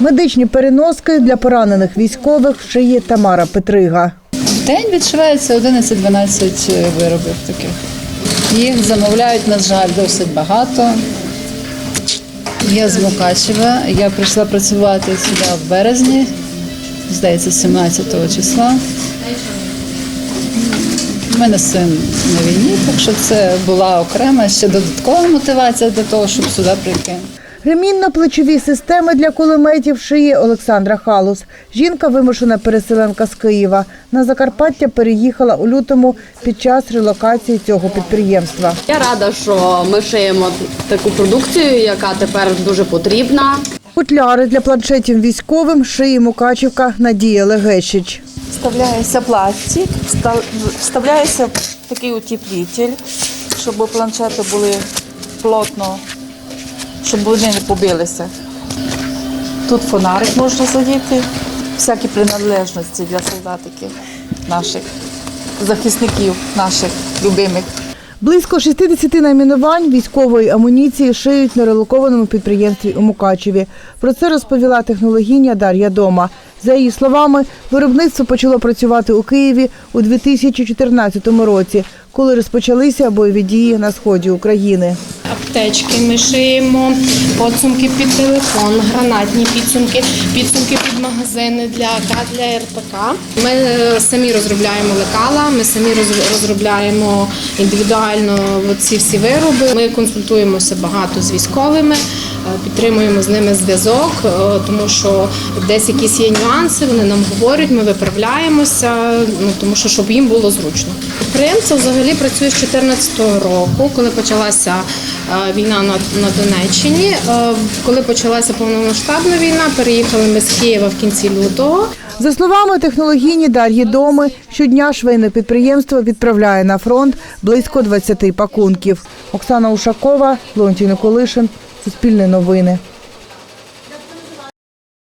Медичні переноски для поранених військових шиє Тамара Петрига. В день відшивається 11-12 виробів таких. Їх замовляють, на жаль, досить багато. Я з Мукачева. Я прийшла працювати сюди в березні, здається, 17 числа. У мене син на війні, так що це була окрема ще додаткова мотивація для того, щоб сюди прийти. Ремінно-плечові системи для кулеметів шиє Олександра Халус. Жінка вимушена переселенка з Києва. На Закарпаття переїхала у лютому під час релокації цього підприємства. Я рада, що ми шиємо таку продукцію, яка тепер дуже потрібна. Футляри для планшетів військовим шиє Мукачівка Надія Легещич. Вставляється пластик, встав- вставляється такий утеплитель, щоб планшети були плотно, щоб вони не побилися. Тут фонарик можна задіти, всякі приналежності для солдатиків наших, захисників наших любимих. Близько 60 найменувань військової амуніції шиють на релокованому підприємстві у Мукачеві. Про це розповіла технологиня Дар'я Дома. За її словами, виробництво почало працювати у Києві у 2014 році, коли розпочалися бойові дії на сході України. Аптечки ми шиємо, підсумки під телефон, гранатні підсумки, підсумки під магазини для для РПК. Ми е, самі розробляємо лекала, ми самі розробляємо індивідуально ці всі вироби. Ми консультуємося багато з військовими, е, підтримуємо з ними зв'язок, е, тому що десь якісь є нюанси, вони нам говорять, ми виправляємося, ну тому що щоб їм було зручно. Підприємство взагалі працює з 2014 року, коли почалася війна на, на Донеччині. Е, Коли почалася повномасштабна війна, переїхали ми з Києва в кінці лютого. За словами технологійні Дар'ї Доми, щодня швейне підприємство відправляє на фронт близько 20 пакунків. Оксана Ушакова, Леонтій Николишин, Суспільне новини.